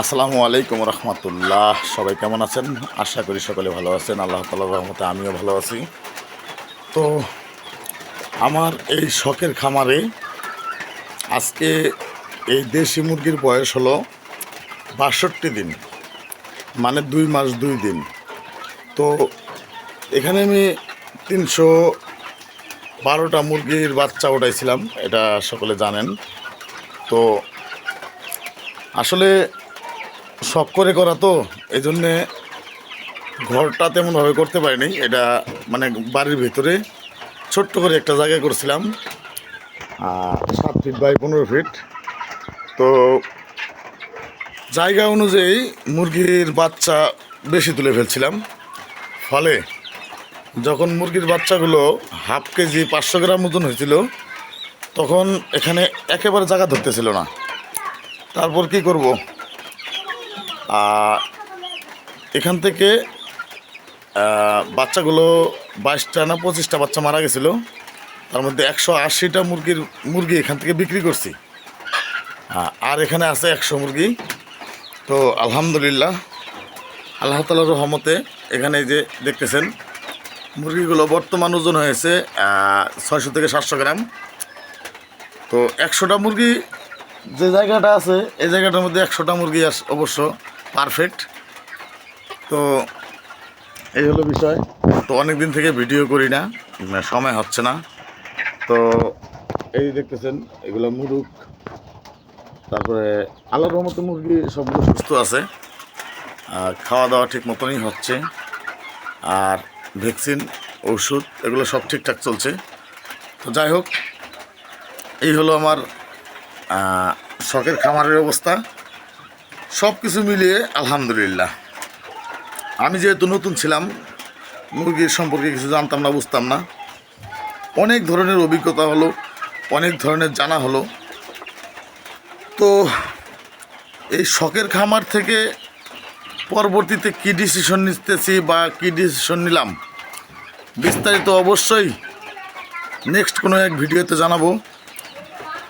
আসসালামু আলাইকুম রহমতুল্লাহ। সবাই কেমন আছেন? আশা করি সকলে ভালো আছেন। আল্লাহ তালার রহমতে আমিও ভালো আছি। তো আমার এই শখের খামারে আজকে এই দেশি মুরগির বয়স হলো বাষট্টি দিন মানে দুই মাস দুই দিন। তো এখানে আমি তিনশো বারোটা মুরগির বাচ্চা ওঠাইছিলাম এটা সকলে জানেন। তো আসলে শখ করে করা তো এই জন্যে ঘরটা তেমনভাবে করতে পারিনি। এটা মানে বাড়ির ভিতরে ছোট্ট করে একটা জায়গায় করছিলাম। সাত ফিট বাই পনেরো ফিট তো জায়গা অনুযায়ী মুরগির বাচ্চা বেশি তুলে ফেলছিলাম। ফলে যখন মুরগির বাচ্চাগুলো হাফ কেজি পাঁচশো গ্রাম ওজন হয়েছিল, তখন এখানে একেবারে জায়গা ধরতেছিল না। তারপর কি করব? এখান থেকে বাচ্চাগুলো বাইশটা না পঁচিশটা বাচ্চা মারা গেছিল। তার মধ্যে একশো আশিটা মুরগির, মুরগি এখান থেকে বিক্রি করছি। আর এখানে আছে একশো মুরগি। তো আলহামদুলিল্লাহ, আল্লাহ তালার রহমতে এখানে যে দেখতেছেন, মুরগিগুলো বর্তমান ওজন হয়েছে ছয়শো থেকে সাতশো গ্রাম। তো একশোটা মুরগি যে জায়গাটা আছে এই জায়গাটার মধ্যে একশোটা মুরগি আস- অবশ্য পারফেক্ট তো এই হলো বিষয়। তো অনেক দিন থেকে ভিডিও করি না উম, সময় হচ্ছে না। তো এই দেখতেছেন এগুলো মুরুগ তারপরে আল্লাহর রহমতে মুরগি সবগুলো সুস্থ আছে। আর খাওয়া দাওয়া ঠিক মতনই হচ্ছে। আর ভ্যাকসিন ওষুধ এগুলো সব ঠিকঠাক চলছে। তো যাই হোক এই হলো আমার শখের খামারের অবস্থা। সব কিছু মিলিয়ে আলহামদুলিল্লাহ। আমি যেহেতু নতুন ছিলাম, মুরগির সম্পর্কে কিছু জানতাম না, বুঝতাম না। অনেক ধরনের অভিজ্ঞতা হলো, অনেক ধরনের জানা হলো। তো এই শখের খামার থেকে পরবর্তীতে কী ডিসিশন নিতেছি বা কী ডিসিশন নিলাম, বিস্তারিত অবশ্যই নেক্সট কোনো এক ভিডিওতে জানাব।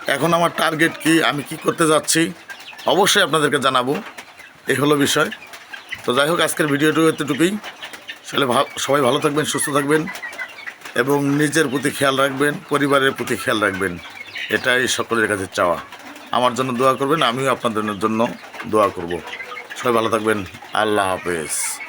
এখন আমার টার্গেট কি? আমি কি করতে যাচ্ছি? অবশ্যই আপনাদেরকে জানাব। এই হলো বিষয়। তো যাই হোক, আজকের ভিডিওটা এতটুকুই। আসলে সবাই ভালো থাকবেন, সুস্থ থাকবেন এবং নিজের প্রতি খেয়াল রাখবেন, পরিবারের প্রতি খেয়াল রাখবেন। এটাই সকলের কাছে চাওয়া। আমার জন্য দোয়া করবেন, আমিও আপনাদের জন্য দোয়া করব। সবাই ভালো থাকবেন। আল্লাহ হাফেজ।